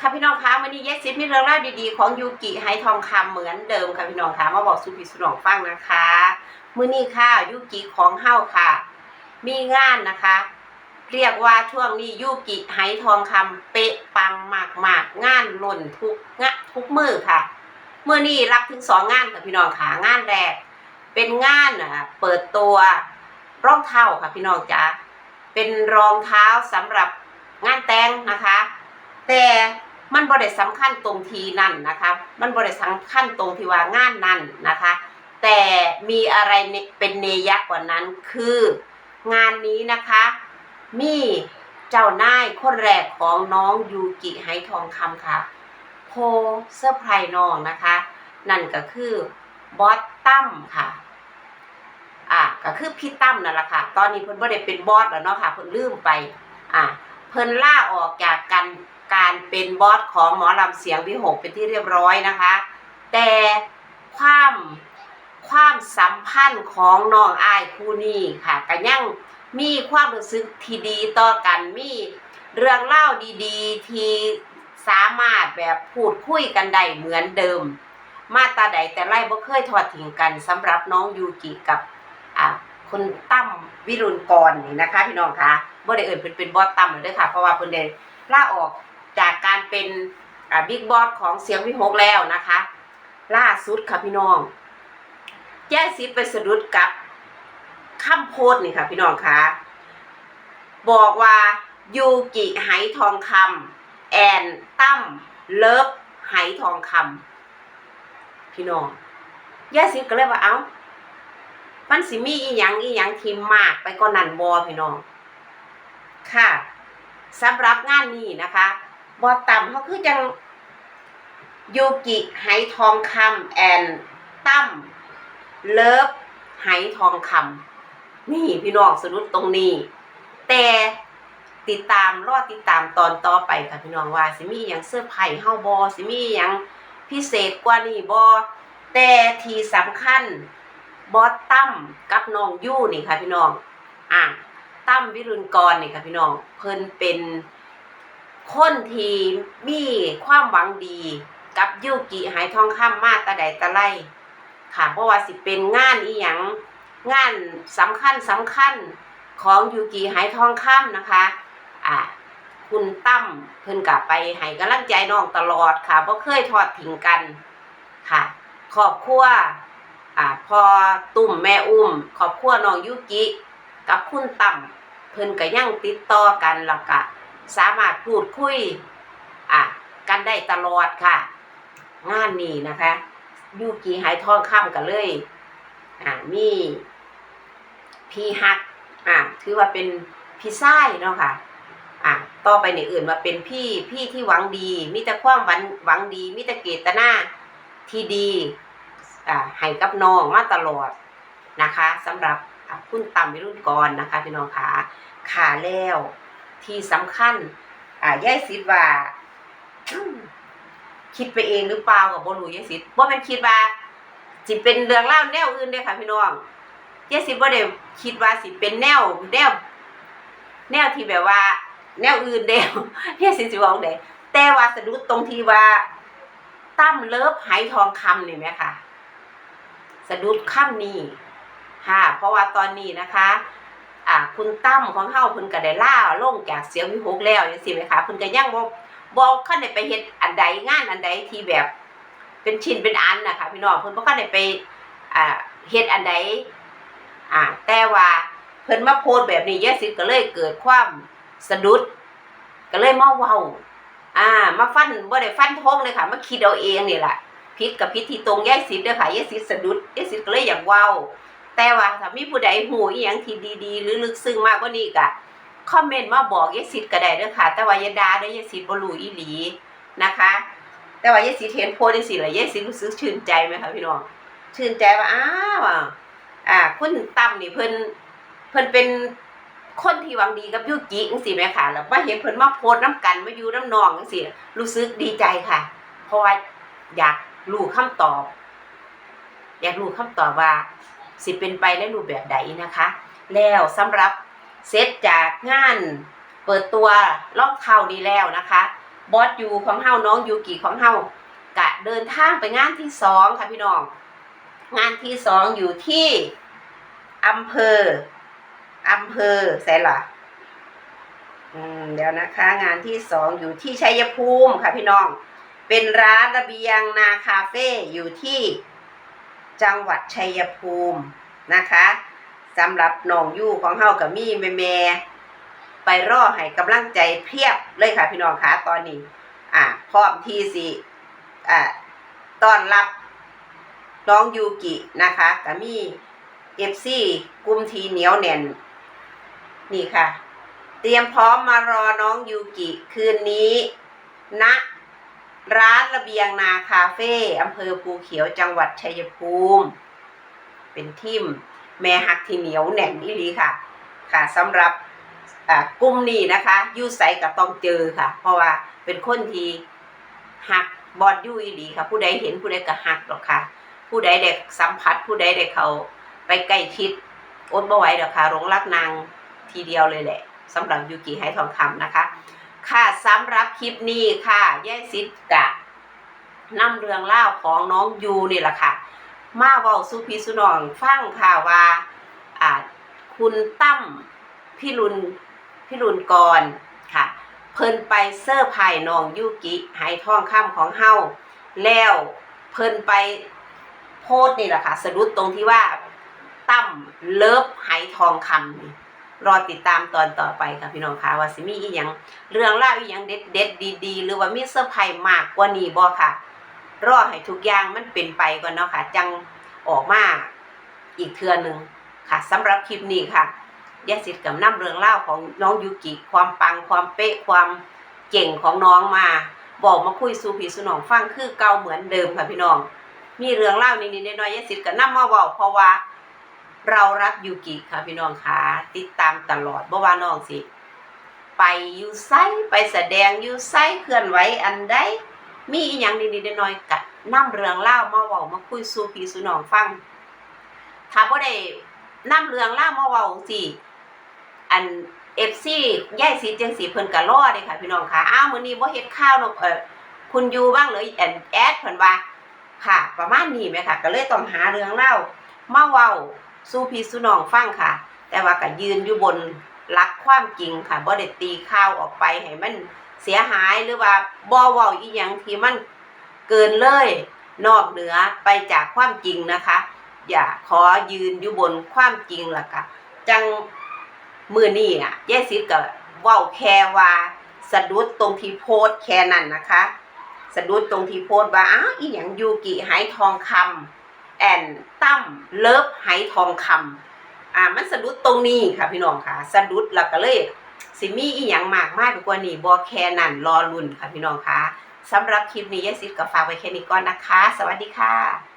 ค่ะพี่น้องคะวันนี้เยสซิมีเรื่องเล่าดีๆของยูกิไฮทองคำเหมือนเดิมค่ะพี่น้องคะมาบอกสุพิสุนองฟังนะคะมื้อนี้ค่ะยูกิของเฮาค่ะ มีงานนะคะ เรียกว่าช่วงนี้ยูกิไฮทองคำเป๊ะปังมากมากๆงานหล่นทุกงะทุกมือค่ะเมื่อนี้รับถึงสองงานค่ะพี่น้องค่ะงานแรก เป็นงานอะเปิดตัวรองเท้าค่ะพี่น้องจ๋าเป็นรองเท้าสำหรับงานแต่งนะคะ แต่ มันบริสำคัญตรงทีนั่นนะคะ มันบริสำคัญตรงที่ว่างานนั่นนะคะ แต่มีอะไรเป็นเนยะกว่านั้นคืองานนี้นะคะ มีเจ้านายคนแรกของน้องยูกิไฮทองคำค่ะโพเซอร์ไพรน้องนะคะ นั่นก็คือบอสตั้มค่ะอะก็คือพี่ตั้มนั่นแหละค่ะ ตอนนี้เพิ่นบ่ได้เป็นบอสแล้วเนาะค่ะเพิ่นลืมไปอะ เพิ่นล่าออกจากการการเป็นบอสของหมอลำเสียงวิหกเป็นที่เรียบร้อยนะคะ แต่ความความสัมพันธ์ของน้องอายคู่นี้ค่ะก็ยังมีความรู้สึกที่ดีต่อกันมีเรื่องเล่าดีๆ ที่สามารถแบบพูดคุยกันได้เหมือนเดิม มาตาใดแต่ไล่บ่เคยทอดทิ้งกันสำหรับน้องยูกิกับ คุณตั้มวิรุณกรนี่นะคะพี่น้องคะบ่ได้เอ่ยเพิ่นเป็นบอสตั้มเลยค่ะ เพราะว่าเพิ่นได้ลาออกจากการเป็นบิ๊กบอสของเสียงวิหกแล้วนะคะ ล่าสุดค่ะพี่น้องแย่สิไปสะดุดกับคำโพดนี่ค่ะ พี่น้องคะบอกว่ายูกิไหทองคำแอนตั้มเลิฟไหทองคำพี่น้องแย่ซิก็เลยว่าเอ้า มันสิมีอีหยังอีหยังที่มากไปกว่านั้นบ่พี่น้อง ค่ะสำหรับงานนี้นะคะบอต่ำเขาคือจังยูกิไหทองคำแอนตั้มเลิฟไหทองคำนี่พี่น้องสรุปตรงนี้ แต่ติดตามรอติดตามตอนต่อไปค่ะพี่น้องว่า สิมีอย่างเสื้อไผ่เฮาบอสิมีอย่างพิเศษกว่านี้บอแต่ที่สำคัญ บอสตั้มกับน้องยู่นี่ค่ะพี่น้องอะตั้มวิรุณกรนี่ค่ะพี่น้องเพิ่นเป็นคนที่มีความหวังดีกับยูกิหายทองคำมาตะใดตะไลค่ะเพราะว่าสิเป็นงานอีหยังงานสำคัญสำคัญของยูกิหายทองคำนะคะอะคุณตั้มเพิ่นกลับไปให้กำลังใจน้องตลอดค่ะบ่เคยทอดทิ้งกันค่ะครอบครัว อ่าพอตุ่มแม่อุ้มครอบครัวน้องยุกิ กับคุณตั้มเพิ่นก็ยังติดต่อกันแล้วก็สามารถพูดคุยอะกันได้ตลอดค่ะ งานนี้นะคะยุกิหายทองคำกันเลยอ่ามีพี่ฮักอะถือว่าเป็นพี่ไส้เนาะค่ะอะต่อไปในอื่นมาเป็นพี่พี่ที่หวังดี มีแต่ความหวังหวังดี มีแต่เกตนาที่ดี ให้กับน้องมาตลอดนะคะสำหรับอะคุณต่ำวิรุณกรนะคะพี่น้องคะขาแล้วที่สำคัญอ่าย่ายสิทธิ์ว่า คิดไปเองหรือเปล่ากับบรูย่ายสิทธิ์ว่าเป็นคิดว่าสิเป็นเรื่องเล่าแนวอื่นเด้ค่ะพี่น้องย่ายสิทธิ์ว่าเด้คิดว่าสิเป็นแนวแนวแนวที่แบบว่า แนวอื่นเดียวเฮียสิสิบอกเด้แต่ว่าสะดุดตรงที่ว่าตั้มเลิฟไหทองคำนี่ไหมค่ะ สะดุดค่ำนี้ค่ะ เพราะว่าตอนนี้นะคะอ่าคุณตั้มของเฮาเพิ่นก็ได้ล่าลงจากเสียงวิหกแล้วจังซี่ไหมคะเพิ่นก็ยังบ่บ่คันได้ไปเฮ็ดอันใดงานอันใดที่แบบ เป็นชิ้นเป็นอันนะคะพี่น้องเพิ่นบ่คันได้ไปอ่าเฮ็ดอันใดอ่าแต่ว่าเพิ่นมาโพสแบบนี้ยายสิก็เลยเกิดความสะดุด ก็เลยมาเว้าอ่า มาฟันบ่ได้ฟันทงเลยค่ะมาคิดเอาเองนี่แหละ พิษกับพิษที่ตรงแยายสิทธิ์เด้อค่ะยายสิทธิ์สะดุดแยายสิทธิ์ก็เลยอยากว้าวแต่ว่าถ้ามีผู้ใดหูอีหยังที่ดีๆ หรือลึกซึ้งมากกว่านี้ก็คอมเมนต์มาบอกแยายสิทธิ์ก็ได้เด้อค่ะ แต่ว่าอย่าด่าเด้อยายสิทธิ์บ่รู้อีหลีนะคะ แต่ว่ายาสิทธิ์เห็นโพสต์จังซี่แยายสิทธิ์รู้สึกชื่นใจไหมคะพี่น้องชื่นใจว่าอ้าวอ่าคุณตั้มนี่เพิ่นเพิ่นเป็นคนที่หวังดีกับยูกิจังซี่แหมค่ะแล้วมาเห็นเพิ่นมาโพสต์น้ำกันมาอยู่น้ำนองจังซี่รู้สึกดีใจค่ะ เพราะว่าอยาก รู้คำตอบ อยากรู้คำตอบว่า สิเป็นไปในรูปแบบใดนะคะ แล้วสำหรับเซตจากงานเปิดตัวรอบเท้านี้แล้วนะคะบอสอยูของเฮาน้องยูกิของเฮากะเดินทางไปงานที่สองค่ะพี่น้อง งานที่สองอยู่ที่อำเภออำเภอใส่ละอืมเดี๋ยวนะคะ งานที่สองอยู่ที่ชัยภูมิค่ะพี่น้อง เป็นร้านระเบียงนาคาเฟ่อยู่ที่จังหวัดชัยภูมินะคะสำหรับน้องยู่ของเฮากับมี่แม่แม่ไปรอให้กำลังใจเพียบเลยค่ะพี่น้องคะตอนนี้ อ่าพร้อมที่สิอ่าต้อนรับน้องยูกินะคะกับมี่เอฟซีกุมทีเหนียวแน่น นี่ค่ะ เตรียมพร้อมมารอน้องยูกิ คืนนี้ณ ร้านระเบียงนาคาเฟ่อำเภอภูเขียวจังหวัดชัยภูมิ เป็นทีมแม่ฮักที่เหนียวแหน่นอีหลีค่ะ ค่ะสำหรับอ่ากลุ่มนี้นะคะยูใสกับต้องเจอค่ะ เพราะว่าเป็นคนที่หักบอดยูอีหลีค่ะ ผู้ใดเห็นผู้ใดก็หักหรอกค่ะ ผู้ใดเด็กสัมผัส ผู้ใดเด็กเขาไปใกล้ชิดอดบ่ไหวหรอกค่ะหลงรักนางทีเดียวเลยแหละสำหรับยูกิให้ทองคำนะคะ ค่ะสำหรับคลิปนี้ค่ะยายซิดกะนำเรื่องเล่าของน้องยูนี่แหละค่ะ มาเว้าสู่พี่สุนองฟังค่ะว่าอ่าคุณตั้มพี่รุนพี่รุนกรค่ะ เพิ่นไปเซอร์ไพรน้องยูกิไหทองคำของเฮาแล้วเพิ่นไปโพสนี่แหละค่ะ สะดุดตรงที่ว่าตั้มเลิฟไหทองคำนี่ รอติดตามตอนต่อไปค่ะพี่น้องค่ะว่าสิมีอีหยังเรื่องเล่าอีหยังเด็ดเด็ดดีๆ หรือว่ามีเซอร์ไพรส์มากกว่านี้บ่ค่ะ รอให้ทุกอย่างมันเป็นไปก่อนเนาะค่ะ จังออกมาอีกเทือหนึงค่ะสำหรับคลิปนี้ค่ะยายสิทธิ์กับน้ำเรื่องเล่าของน้องยูกิความปังความเป๊ะความเก่งของน้องมา บอกมาคุยสู่พี่สู่น้องฟังคือเก่าเหมือนเดิมค่ะพี่น้อง มีเรื่องเล่านิดๆน้อยๆยายสิทธิ์กับน้ำมาเว้าเพราะว่า เรารักยูกิค่ะพี่น้องค่ะติดตามตลอดบ่ว่าน้องสิ ไปยูไซไปแสดงยูไซเคลื่อนไหวอันใดมีอีหยังนิดๆน้อยๆกะนํเรื่องเล่ามาเว้ามาคุยสู่พี่สู่น้องฟังถ้าบ่ได้นํเรื่องเล่ามาเว้าสิอัน FC ยายสิจังสิเพิ่นก็รอเด้ค่ะพี่น้องค่ะอ้าวมื้อนี้บ่เฮ็ดข้าวเนาะเออคุณอยู่บ้างเลยแอนแอดเพิ่นว่าค่ะ ประมาณนี้ไหมค่ะ ก็เลยต้องหาเรื่องเล่ามาเว้า สู้พี่สู้น้องฟังค่ะ แต่ว่าก็ยืนอยู่บนหลักความจริงค่ะบ่ได้ตีข่าวออกไปให้มันเสียหายหรือว่าบ่เว้าอีหยังที่มันเกินเลย นอกเหนือไปจากความจริงนะคะ อย่าขอยืนอยู่บนความจริงล่ะค่ะจังมือนี่น่ะยายซิดก็เว้าแค่ว่าสะดุดตรงที่โพสแค่นั้นนะคะ สะดุดตรงที่โพสว่าอ้าวอีหยังยูกิหายทองคำ แอนตั้มเลิฟไฮทองคำอ่ามันสะดุดตรงนี้ค่ะพี่น้องค่ะ สะดุดแล้วก็เลยสิมีอีหยังมากมากกว่านี้บอแคนั่นรอรุ่นค่ะพี่น้องค่ะสำหรับคลิปนี้ยายซิดก็ฝากไว้แค่นี้ก่อนนะคะ สวัสดีค่ะ